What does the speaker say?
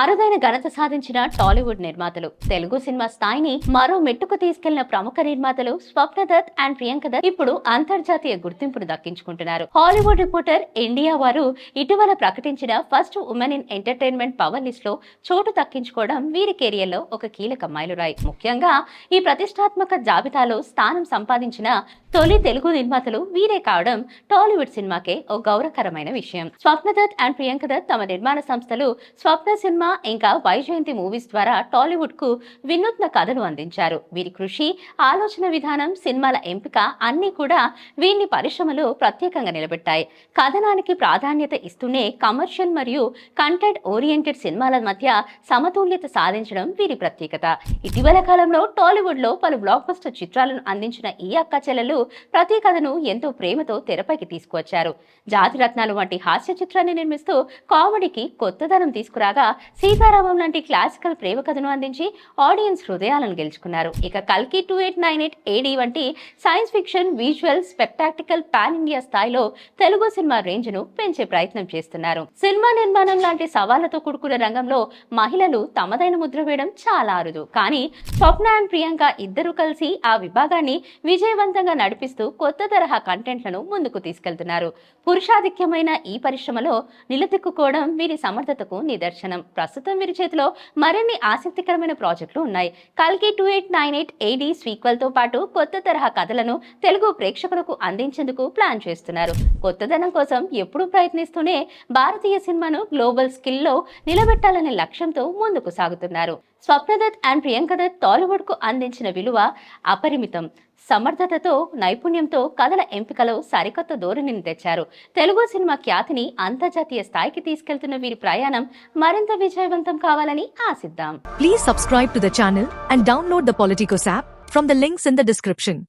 అరుదైన ఘనత సాధించిన టాలీవుడ్ నిర్మాతలు తెలుగు సినిమా స్థాయిని మరో మెట్టుకు తీసుకెళ్ళిన ప్రముఖ నిర్మాతలు స్వప్నదత్ అండ్ ప్రియాంక దత్ ఇప్పుడు అంతర్జాతీయ గుర్తింపును దక్కించుకుంటున్నారు. హాలీవుడ్ రిపోర్టర్ ఇండియా వారు ఇటీవల ప్రకటించిన first women in entertainment power లిస్ట్లో చోటు దక్కించుకోవడం వీరి కెరియర్లో ఒక కీలక మైలురాయి. ముఖ్యంగా ఈ ప్రతిష్టాత్మక జాబితాలో స్థానం సంపాదించిన తొలి తెలుగు నిర్మాతలు వీరే కావడం టాలీవుడ్ సినిమాకే ఓ గౌరవకరమైన విషయం. స్వప్నదత్ అండ్ ప్రియాంక దత్ తమ నిర్మాణ సంస్థలు స్వప్న సినిమా సినిమా ఇంకా వైజయంతి మూవీస్ ద్వారా టాలీవుడ్కు వినూత్న కథను అందించారు. వీరి కృషి ఆలోచన విధానం సినిమాల ఎంపిక అన్నీ కూడా వీరిని పరిశ్రమలో ప్రత్యేకంగా నిలబెట్టాయి. కథనానికి ప్రాధాన్యత ఇస్తూనే కమర్షియల్ మరియు కంటెంట్ ఓరియంటెడ్ సినిమాల మధ్య సమతుల్యత సాధించడం వీరి ప్రత్యేకత. ఇటీవల కాలంలో టాలీవుడ్లో పలు బ్లాక్ బస్టర్ చిత్రాలను అందించిన ఈ అక్క చెల్లెలు ప్రతి కథను ఎంతో ప్రేమతో తెరపైకి తీసుకువచ్చారు. జాతిరత్నాలు వంటి హాస్య చిత్రాన్ని నిర్మిస్తూ కామెడీకి కొత్తదనం తీసుకురాగా సీతారామం లాంటి క్లాసికల్ ప్రేమ కథను అందించి ఆడియన్స్ హృదయాలను గెలుచుకున్నారు. ఇక కల్కి two eight nine eight AD వంటి science fiction visual spectacular pan India స్థాయిలో తెలుగు సినిమా రేంజ్ను పెంచే ప్రయత్నం చేస్తున్నారు. సినిమా నిర్మాణం లాంటి సవాళ్ళతో కూడుకున్న రంగంలో మహిళలు తమదైన ముద్ర వేయడం చాలా అరుదు. కానీ స్వప్న అండ్ ప్రియాంక ఇద్దరు కలిసి ఆ విభాగాన్ని విజయవంతంగా నడిపిస్తూ కొత్త తరహా కంటెంట్లను ముందుకు తీసుకెళ్తున్నారు. పురుషాధిక్యమైన ఈ పరిశ్రమలో నిలదొక్కుకోవడం వీరి సమర్థతకు నిదర్శనం. ప్రస్తుతం వీరి చేతిలో మరిన్ని ఆసక్తికరమైన ప్రాజెక్టులు ఉన్నాయి. కల్కి two eight nine eight AD స్వీక్వెల్తో పాటు కొత్త తరహా కథలను తెలుగు ప్రేక్షకులకు అందించేందుకు ప్లాన్ చేస్తున్నారు. కొత్తదనం కోసం ఎప్పుడూ ప్రయత్నిస్తూనే భారతీయ సినిమాను గ్లోబల్ స్కిల్లో నిలబెట్టాలనే లక్ష్యంతో ముందుకు సాగుతున్నారు. స్వప్నదత్ అండ్ ప్రియాంక దత్ అందించిన విలువ అపరిమితం. సమర్థతతో నైపుణ్యంతో కథల ఎంపికలో సరికొత్త ధోరణిని తెచ్చారు. తెలుగు సినిమా ఖ్యాతిని అంతర్జాతీయ స్థాయికి తీసుకెళ్తున్న వీరి ప్రయాణం మరింత విజయవంతం కావాలని ఆశిద్దాం. Please subscribe to the channel and download the Politicos app from the links in the description